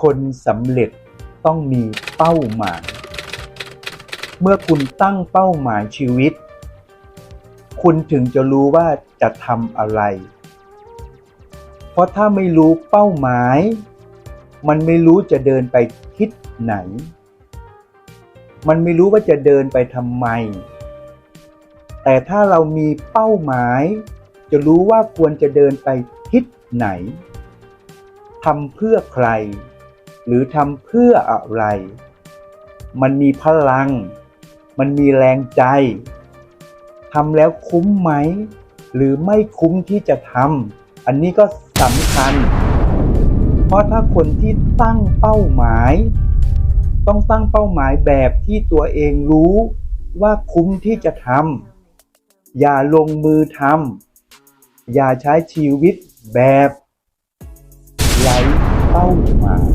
คนสำเร็จต้องมีเป้าหมาย เมื่อคุณตั้งเป้าหมายชีวิต คุณถึงจะรู้ว่าจะทำอะไร เพราะถ้าไม่รู้เป้าหมาย มันไม่รู้จะเดินไปทิศไหน มันไม่รู้ว่าจะเดินไปทำไม แต่ถ้าเรามีเป้าหมาย จะรู้ว่าควรจะเดินไปทิศไหนทำเพื่อใคร หรือทำเพื่ออะไร มันมีพลัง มันมีแรงใจทำแล้วคุ้มไหม หรือไม่คุ้มที่จะทำอันนี้ก็สำคัญ เพราะถ้าคนที่ตั้งเป้าหมาย ต้องตั้งเป้าหมายแบบที่ตัวเองรู้ว่าคุ้มที่จะทำอย่าลงมือทำอย่าใช้ชีวิตแบบไร้เป้าหมาย